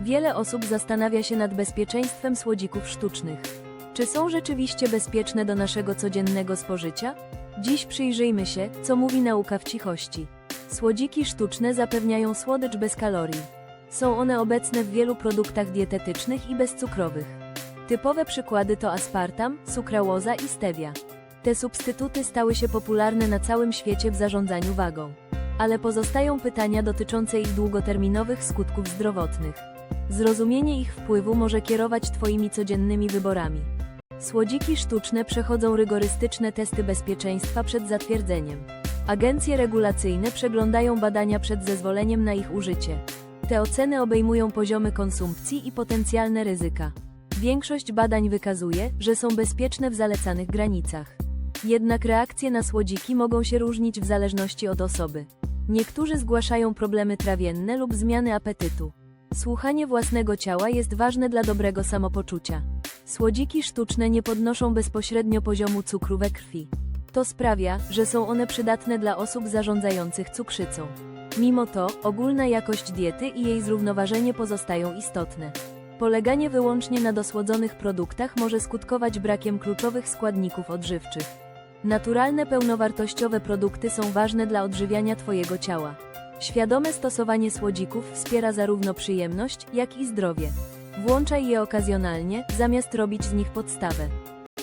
Wiele osób zastanawia się nad bezpieczeństwem słodzików sztucznych. Czy są rzeczywiście bezpieczne do naszego codziennego spożycia? Dziś przyjrzyjmy się, co mówi nauka w cichości. Słodziki sztuczne zapewniają słodycz bez kalorii. Są one obecne w wielu produktach dietetycznych i bezcukrowych. Typowe przykłady to aspartam, sukrałoza i stevia. Te substytuty stały się popularne na całym świecie w zarządzaniu wagą. Ale pozostają pytania dotyczące ich długoterminowych skutków zdrowotnych. Zrozumienie ich wpływu może kierować Twoimi codziennymi wyborami. Słodziki sztuczne przechodzą rygorystyczne testy bezpieczeństwa przed zatwierdzeniem. Agencje regulacyjne przeglądają badania przed zezwoleniem na ich użycie. Te oceny obejmują poziomy konsumpcji i potencjalne ryzyka. Większość badań wykazuje, że są bezpieczne w zalecanych granicach. Jednak reakcje na słodziki mogą się różnić w zależności od osoby. Niektórzy zgłaszają problemy trawienne lub zmiany apetytu. Słuchanie własnego ciała jest ważne dla dobrego samopoczucia. Słodziki sztuczne nie podnoszą bezpośrednio poziomu cukru we krwi. To sprawia, że są one przydatne dla osób zarządzających cukrzycą. Mimo to, ogólna jakość diety i jej zrównoważenie pozostają istotne. Poleganie wyłącznie na dosłodzonych produktach może skutkować brakiem kluczowych składników odżywczych. Naturalne pełnowartościowe produkty są ważne dla odżywiania Twojego ciała. Świadome stosowanie słodzików wspiera zarówno przyjemność, jak i zdrowie. Włączaj je okazjonalnie, zamiast robić z nich podstawę.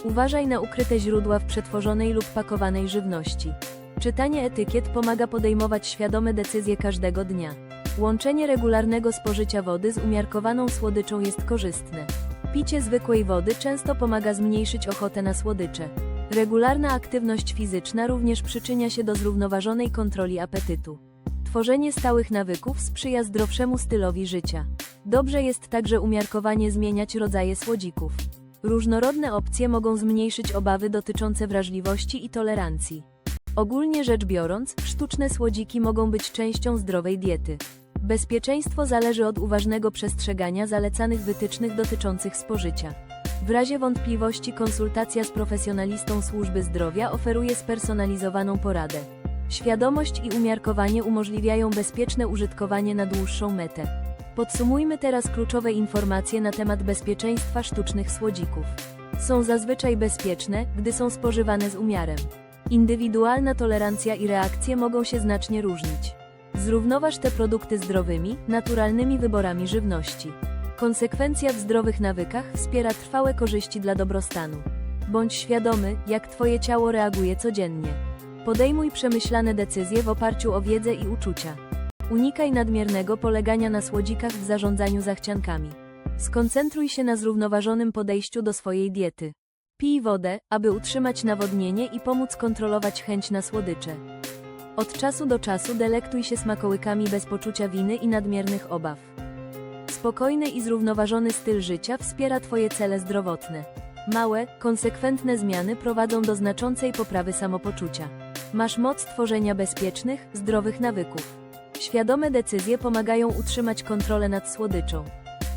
Uważaj na ukryte źródła w przetworzonej lub pakowanej żywności. Czytanie etykiet pomaga podejmować świadome decyzje każdego dnia. Łączenie regularnego spożycia wody z umiarkowaną słodyczą jest korzystne. Picie zwykłej wody często pomaga zmniejszyć ochotę na słodycze. Regularna aktywność fizyczna również przyczynia się do zrównoważonej kontroli apetytu. Tworzenie stałych nawyków sprzyja zdrowszemu stylowi życia. Dobrze jest także umiarkowanie zmieniać rodzaje słodzików. Różnorodne opcje mogą zmniejszyć obawy dotyczące wrażliwości i tolerancji. Ogólnie rzecz biorąc, sztuczne słodziki mogą być częścią zdrowej diety. Bezpieczeństwo zależy od uważnego przestrzegania zalecanych wytycznych dotyczących spożycia. W razie wątpliwości konsultacja z profesjonalistą służby zdrowia oferuje spersonalizowaną poradę. Świadomość i umiarkowanie umożliwiają bezpieczne użytkowanie na dłuższą metę. Podsumujmy teraz kluczowe informacje na temat bezpieczeństwa sztucznych słodzików. Są zazwyczaj bezpieczne, gdy są spożywane z umiarem. Indywidualna tolerancja i reakcje mogą się znacznie różnić. Zrównoważ te produkty zdrowymi, naturalnymi wyborami żywności. Konsekwencja w zdrowych nawykach wspiera trwałe korzyści dla dobrostanu. Bądź świadomy, jak Twoje ciało reaguje codziennie. Podejmuj przemyślane decyzje w oparciu o wiedzę i uczucia. Unikaj nadmiernego polegania na słodzikach w zarządzaniu zachciankami. Skoncentruj się na zrównoważonym podejściu do swojej diety. Pij wodę, aby utrzymać nawodnienie i pomóc kontrolować chęć na słodycze. Od czasu do czasu delektuj się smakołykami bez poczucia winy i nadmiernych obaw. Spokojny i zrównoważony styl życia wspiera Twoje cele zdrowotne. Małe, konsekwentne zmiany prowadzą do znaczącej poprawy samopoczucia. Masz moc tworzenia bezpiecznych, zdrowych nawyków. Świadome decyzje pomagają utrzymać kontrolę nad słodyczą.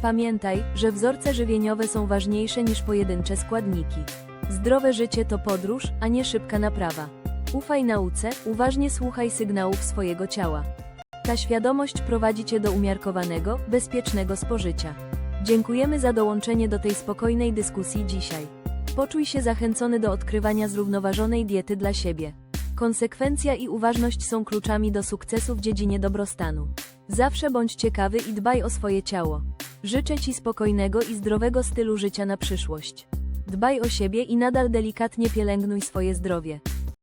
Pamiętaj, że wzorce żywieniowe są ważniejsze niż pojedyncze składniki. Zdrowe życie to podróż, a nie szybka naprawa. Ufaj nauce, uważnie słuchaj sygnałów swojego ciała. Ta świadomość prowadzi Cię do umiarkowanego, bezpiecznego spożycia. Dziękujemy za dołączenie do tej spokojnej dyskusji dzisiaj. Poczuj się zachęcony do odkrywania zrównoważonej diety dla siebie. Konsekwencja i uważność są kluczami do sukcesu w dziedzinie dobrostanu. Zawsze bądź ciekawy i dbaj o swoje ciało. Życzę Ci spokojnego i zdrowego stylu życia na przyszłość. Dbaj o siebie i nadal delikatnie pielęgnuj swoje zdrowie.